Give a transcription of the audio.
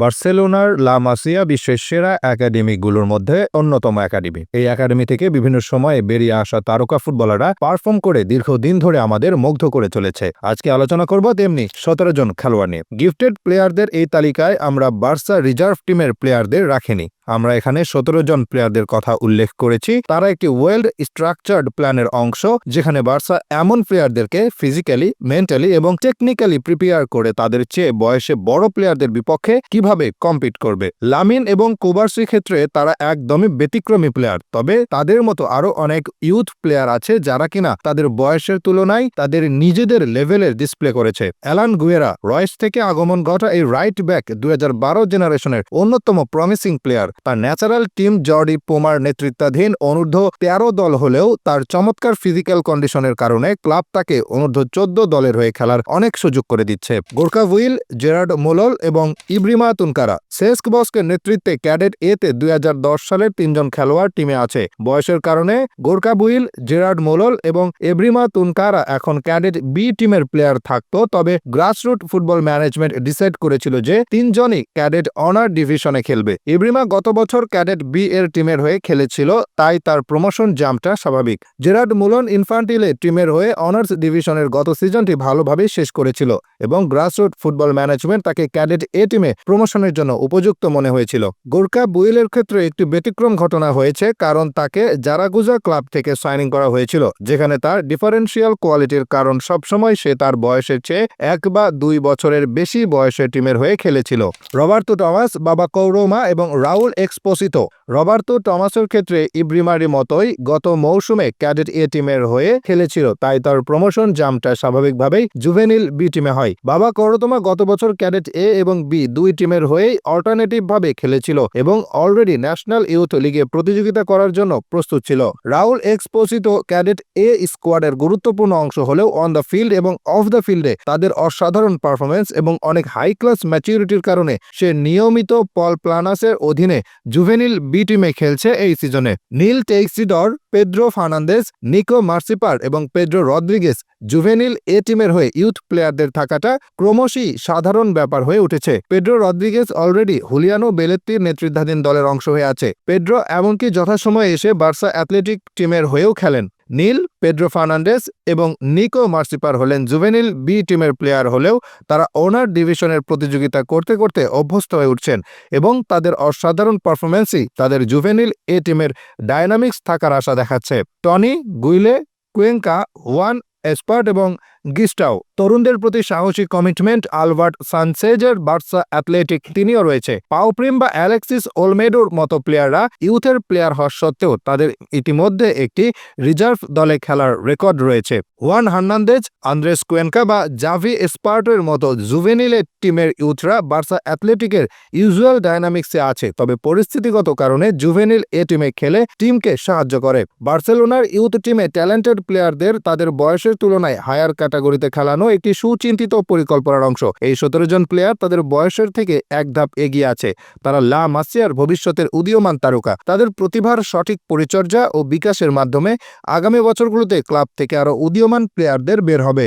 বার্সেলোনার লা মাসিয়া বিশ্বের সেরা একাডেমিগুলোর মধ্যে অন্যতম একাডেমি। এই একাডেমি থেকে বিভিন্ন সময়ে বেরিয়ে আসা তারকা ফুটবলাররা পারফর্ম করে দীর্ঘদিন ধরে আমাদের মুগ্ধ করে চলেছে। আজকে আলোচনা করব তেমনি সতেরো জন খেলোয়াড় নিয়ে। গিফটেড প্লেয়ারদের এই তালিকায় আমরা বার্সা রিজার্ভ টিমের প্লেয়ারদের রাখিনি। আমরা এখানে সতেরো জন প্লেয়ারদের কথা উল্লেখ করেছি। তারা একটি ওয়েল স্ট্রাকচার্ড প্ল্যানের অংশ, যেখানে বার্সা এমন প্লেয়ারদেরকে ফিজিক্যালি মেন্টালি এবং টেকনিক্যালি প্রিপেয়ার করে তাদের চেয়ে বয়সে বড় প্লেয়ারদের বিপক্ষে কীভাবে কম্পিট করবে। লামিন এবং কুবার্সির ক্ষেত্রে তারা একদমই ব্যতিক্রমী প্লেয়ার তবে তাদের মতো আরও অনেক ইউথ প্লেয়ার আছে যারা কিনা তাদের বয়সের তুলনায় তাদের নিজেদের লেভেলের ডিসপ্লে করেছে। অ্যালান গুয়েরা, রয়েস থেকে আগমন ঘটা এই রাইট ব্যাক দুই হাজার বারো জেনারেশনের অন্যতম প্রমিসিং প্লেয়ার তার ন্যাচারাল টিম জর্ডি পোমার নেতৃত্বাধীন অনূর্ধ্ব তেরো দল হলেও তার চমৎকার ফিজিক্যাল কন্ডিশনের কারণে ক্লাব তাকে অনূর্ধ্ব চোদ্দ দলের হয়ে খেলার অনেক সুযোগ করে দিচ্ছে। গোর্খা উইল, জেরার্ড মোলল এবং ইব্রিমা তুনকারা। সেস্ক বস্কের নেতৃত্বে ক্যাডেট এতে দুই হাজার দশ সালের তিনজন খেলোয়াড় টিমে আছে। বয়সের কারণে গোর্খা বুইল জেরার্ড মোলল এবং এব্রিমা তুনকারা এখন ক্যাডেট বি টিমের প্লেয়ার থাকতো, তবে গ্রাসরুট ফুটবল ম্যানেজমেন্ট ডিসাইড করেছিল যে তিনজনই ক্যাডেট অনার ডিভিশনে খেলবে। ইব্রিমা গত বছর ক্যাডেট বি এর টিমের হয়ে খেলেছিল, তাই তার প্রমোশন জাম্পটা স্বাভাবিক। জেরার্ড মুলন ইনফান্টিলে টিমের হয়ে অনার্স ডিভিশনের গত সিজনটি ভালোভাবেই শেষ করেছিল এবং গ্রাসরুট ফুটবল ম্যানেজমেন্ট তাকে ক্যাডেট এ টিমে প্রমোশনের জন্য উপযুক্ত মনে হয়েছিল। গোর্খা বুয়েলের ক্ষেত্রে একটি ব্যতিক্রম ঘটনা হয়েছে, কারণ তাকে জারাগুজা ক্লাব থেকে সাইনিং করা হয়েছিল, যেখানে তার ডিফারেন্সিয়াল কোয়ালিটির কারণ সবসময় সে তার বয়সের চেয়ে এক বা দুই বছরের বেশি বয়সের টিমের হয়ে খেলেছিল। রবার্তো টমাস, বাবা কৌরমা এবং রাউল এক্সপোসিতো রবার্তো টমাসের ক্ষেত্রে ইব্রিমারি মতোই গত মৌসুমে ক্যাডেট এ টিমের হয়ে খেলেছিল, তাই তার প্রমোশন জাম্পটা স্বাভাবিকভাবেই জুভেনিল বি টিমে হয়। বাবা করতমা গত বছর ক্যাডেট এ এবং বি দুই টিমের হয়েই অল্টারনেটিভভাবে খেলেছিল এবং অলরেডি ন্যাশনাল ইউথ লিগে প্রতিযোগিতা করার জন্য প্রস্তুত ছিল। রাউল এক্সপোসিতো ক্যাডেট এ স্কোয়াডের গুরুত্বপূর্ণ অংশ হলেও অন দ্য ফিল্ড এবং অফ দ্য ফিল্ডে তাদের অসাধারণ পারফরমেন্স এবং অনেক হাই ক্লাস ম্যাচিউরিটির কারণে সে নিয়মিত পল প্লানাসের অধীনে জুভেনিল বি টিমে খেলছে এই সিজনে। Nil Teixidor Pedro Fernandes Nico মার্সিপার এবং পেড্রো রদ্রিগেস জুভেনিল এ টিমের হয়ে ইউথ প্লেয়ারদের থাকাটা ক্রমশই সাধারণ ব্যাপার হয়ে উঠেছে। পেড্রো রদ্রিগেস অলরেডি হুলিয়ানো বেলেত্তির নেতৃত্বাধীন দলের অংশ হয়ে আছে। পেড্রো এমনকি যথাসময়ে এসে বার্সা অ্যাথলেটিক টিমের হয়েও খেলেন। নীল, পেড্রো ফার্নান্ডেস এবং নিকো মার্সিপার হলেন জুভেনিল বি টিমের প্লেয়ার হলেও তারা ওনার ডিভিশনের প্রতিযোগিতা করতে করতে অভ্যস্ত হয়ে উঠছেন এবং তাদের অসাধারণ পারফরমেন্সই তাদের জুভেনিল এ টিমের ডায়নামিক্স থাকার আশা দেখাচ্ছে। টনি, গুইলে, কুয়েঙ্কা ওয়ান এসপার্ট এবং গিস্টাও। তরুণদের প্রতি সাহসী কমিটমেন্ট, আলবার্ট সানসেজের বার্সা অ্যাথলেটিক তিনিও রয়েছে। পাওপ্রিম বা অ্যালেক্সিস ওলমেডোর মতো প্লেয়াররা ইউথের প্লেয়ার হওয়া সত্ত্বেও তাদের ইতিমধ্যে একটি রিজার্ভ দলে খেলার রেকর্ড রয়েছে। ওয়ান হার্নান্দেজ, আন্দ্রেস কুয়েনকা বা জাভি স্পার্টের মতো জুভেনিলের টিমের ইউথরা বার্সা অ্যাথলেটিকের ইউজুয়াল ডায়নামিক্সে আছে, তবে পরিস্থিতিগত কারণে জুভেনিল এ টিমে খেলে টিমকে সাহায্য করে। বার্সেলোনার ইউথ টিমে ট্যালেন্টেড প্লেয়ারদের তাদের বয়সের তুলনায় হায়ার ক্যাটাগরিতে খেলানো একটি সুচিন্তিত পরিকল্পনার অংশ। এই সতেরো জন প্লেয়ার তাদের বয়সের থেকে এক ধাপ এগিয়ে আছে। তারা লা মাসিয়ার ভবিষ্যতের উদীয়মান তারকা। তাদের প্রতিভার সঠিক পরিচর্যা ও বিকাশের মাধ্যমে আগামী বছরগুলোতে ক্লাব থেকে আরও উদীয়মান প্লেয়ারদের বের হবে।